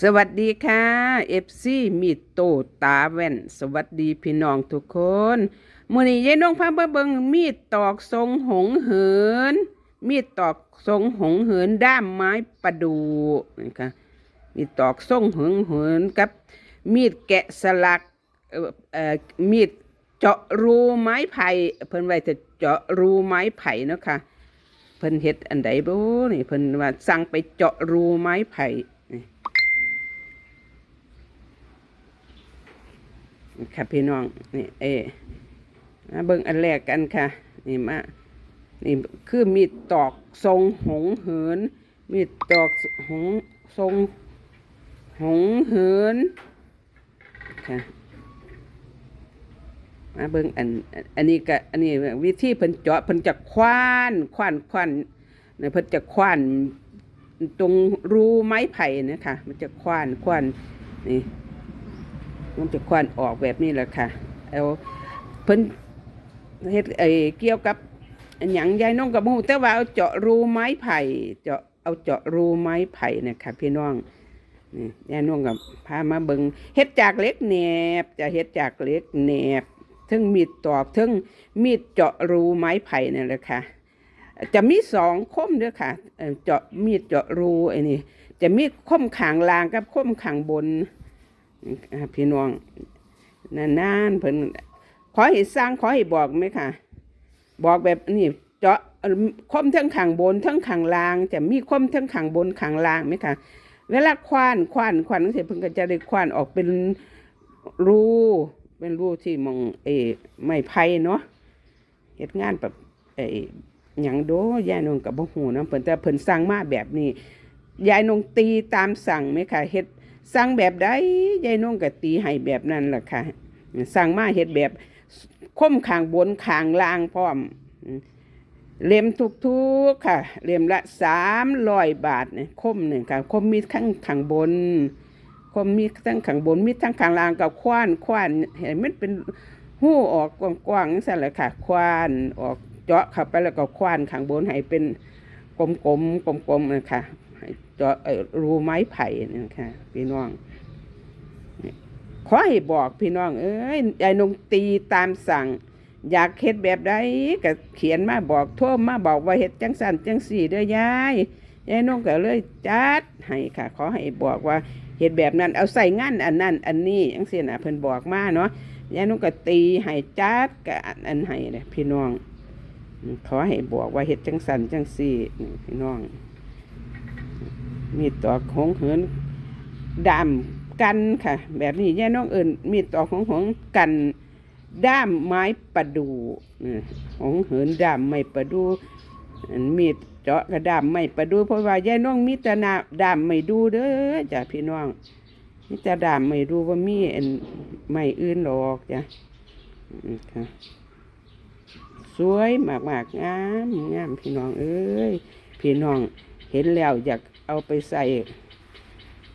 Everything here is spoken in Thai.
สวัสดีค่ะเอฟซีมีโตตาแว่น สวัสดีพี่น้องทุกคนมือนี้ยายน้องพาเบิ่งเบิ่งมีดตอกทรงหงเหิน มีดตอกทรงหงเหินด้ามไม้ประดูนะคะมีดตอกทรงหงเหินกับ มีดแกะสลักเอ่อมีดเจาะรูไม้ไผ่เพิ่นไว้จะเจาะรูไม้ไผ่เนาะค่ะเพิ่นเฮ็ดอันใดบ่นี่เพิ่นว่าสั่งไปเจาะรูไม้ไผ่นี่ ค่ะพี่น้องนี่เอมาเบิ่งอันแรกกันค่ะ นี่มานี่คือมีดตอกทรงหงเหิน มีดตอกหงทรงหงเหินค่ะมาเบิ่งอันอันนี้ก็อันนี้วิธีเพิ่นเจาะเพิ่นจะคว้านคว้านคว้านเนี่ยเพิ่นจะคว้านตรงรูไม้ไผ่นะคะมันจะคว้านคว้านนี่ มันจะควันออกแบบนี้แหละค่ะเอาเพิ่นเฮ็ดไอ้เกี่ยวกับหยังยายน้องกับมูแต่ว่าเอาเจาะรูไม้ไผ่ เจาะเอาเจาะรูไม้ไผ่นี่ค่ะพี่น้องนี่ยายน้องกับพามาเบิงเฮ็ดจากเล็กแหนบจะเฮ็ดจากเล็กแหนบทั้งมีดตอกทั้งมีดเจาะรูไม้ไผ่นี่นแหละค่ะจะมีสองคมด้วยค่ะเอ่อเจาะมีดเจาะรูไอ้นี่จะมีคมขางล่างกับคมขางบน พี่น้องนานๆเพิ่นขอให้สร้างขอให้บอกไหมค่ะ บอกแบบนี้เจาะเอ่อคมทั้งขังบนทั้งขังล่างจะมีคมทั้งขังบนขังล่างไหมค่ะ เวลาควานควานควานเสร็จเพิ่นก็จะได้ควานออกเป็นรูเป็นรูที่มองเอไม้ไผ่เนาะเฮ็ดงานแบบเออหยังโดยายนงกับบ่ฮู้นะเพิ่นแต่เพิ่นสั่งมาแบบนี้ยายนงตีตามสั่งไหมค่ะเฮ็ด สั่งแบบใดยายน้องก็ตีให้แบบนั้นล่ะค่ะ สั่งมาเฮ็ดแบบคมขางบนขางล่างพร้อม เล่มทุกๆค่ะ เล่มละสามร้อยบาทเนี่ยคมหนึ่งค่ะ คมมีทั้งขางบน คมมีทั้งขางบน มีทั้งขางล่างกับควานควานเห็นมันเป็นหู้ออกกว้างๆสั่นแหละค่ะ ควานออกเจาะเข้าไปแล้วก็ควานขางบนให้เป็นกลมๆกลมๆนะคะ จอรูไม้ไผ่นี่ค่ะพี่น้องขอให้บอกพี่น้อง เอ้ยยายนงตีตามสั่ง อยากเฮ็ดแบบใดก็เขียนมาบอกโทรมาบอกว่าเฮ็ดจังสันจังสี่เด้อยายยายนงก็เลยจัดให้ค่ะ ขอให้บอกว่าเฮ็ดแบบนั้น เอาใส่งานอันนั้น อันนี้จังซี่น่ะเพิ่นบอกมาเนาะยายนงก็ตีให้จัดก็อันอันให้เนี่ยพี่น้องขอให้บอกว่าเฮ็ดจังสันจังสี่พี่น้อง มีดตอกของเหินด้ามกันค่ะ แบบนี้แย่น้องเอิญมีดตอกของของกันด้ามไม้ประดู่นี่ของเหินด้ามไม้ประดู่มีดเจาะกระดามไม้ประดู เพราะว่าแย่น้องมีแต่นาด้ามไม่ดูเด้อจ้ะพี่น้องมีแต่ด้ามไม่ดูว่ามีอันไม่อื่นหรอกจ้ะค่ะสวยมากมากๆงามงามพี่น้องเอ้ยพี่น้องเห็นแล้วอยาก เอาไปใส่